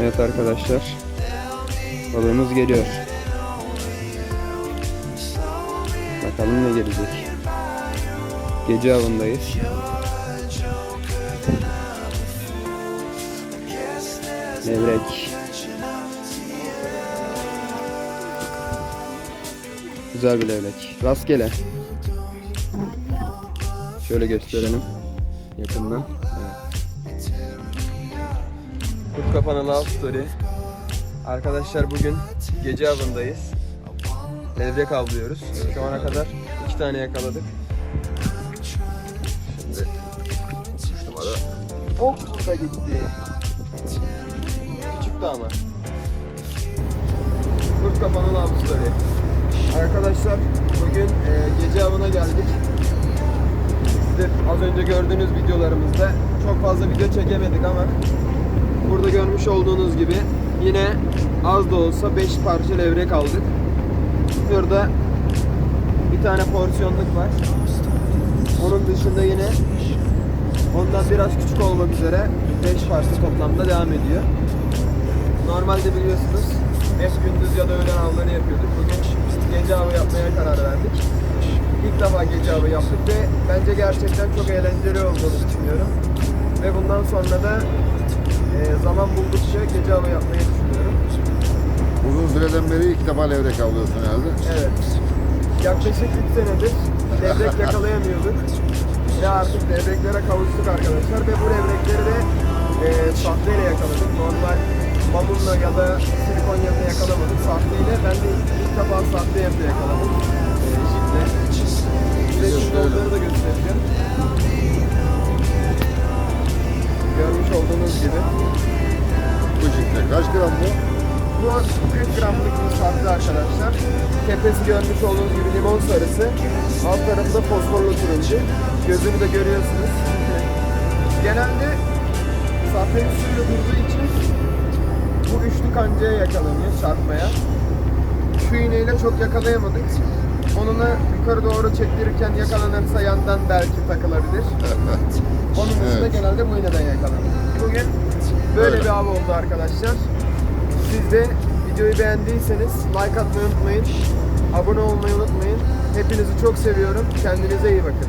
Evet arkadaşlar. Balığımız geliyor. Bakalım ne gelecek. Gece avındayız. Levrek. Güzel bir levrek. Rastgele. Şöyle gösterelim. Yakından. Evet. Kurt kapanı love story. Arkadaşlar bugün gece avındayız. Levrek avlıyoruz. Şu ana kadar iki tane yakaladık. Şimdi numara. Ok da gitti. Küçüktü ama. Kurt kapanı story. Arkadaşlar bugün e, gece avına geldik. Siz az önce gördüğünüz videolarımızda çok fazla video çekemedik ama burada görmüş olduğunuz gibi yine az da olsa 5 parça levrek aldık. Burada bir tane porsiyonluk var. Onun dışında yine ondan biraz küçük olmak üzere 5 parça toplamda devam ediyor. Normalde biliyorsunuz hep gündüz ya da öğlen avları yapıyorduk. Bugün gece avı yapmaya karar verdik. İlk defa gece avı yaptık ve bence gerçekten çok eğlenceli olduğunu düşünüyorum. Ve bundan sonra da e, zaman buldukça gece avı yapmayı düşünüyorum. Uzun süreden beri ilk defa levrek avlıyorsun herhalde. Evet. Yaklaşık 3 senedir levrek yakalayamıyorduk. Ve artık levreklere kavuştuk arkadaşlar ve bu levrekleri de e, sahteyle yakaladık. Normal mamunla ya da silikon yapı yakalamadık. Sahteyle ben de ilk, defa sahte yapı yakaladım. E, jiple. Size şimdi onları da göstereceğim. Görmüş olduğunuz gibi. Bu şekilde. Kaç gram bu? Bu 40 gramlık bir sahte arkadaşlar. Tepesi görmüş olduğunuz gibi limon sarısı. Alt tarafında fosforlu turuncu. Gözünü de görüyorsunuz. Genelde sahtenin suyla durduğu için üçlü kancaya yakalanıyor çarpmaya. Şu iğneyle çok yakalayamadık. Onunla yukarı doğru çektirirken yakalanırsa yandan belki takılabilir. Onun dışında Evet. genelde bu iğneden yakalanır. Bugün böyle Öyle. bir av oldu arkadaşlar. Siz de videoyu beğendiyseniz like atmayı unutmayın. Abone olmayı unutmayın. Hepinizi çok seviyorum. Kendinize iyi bakın.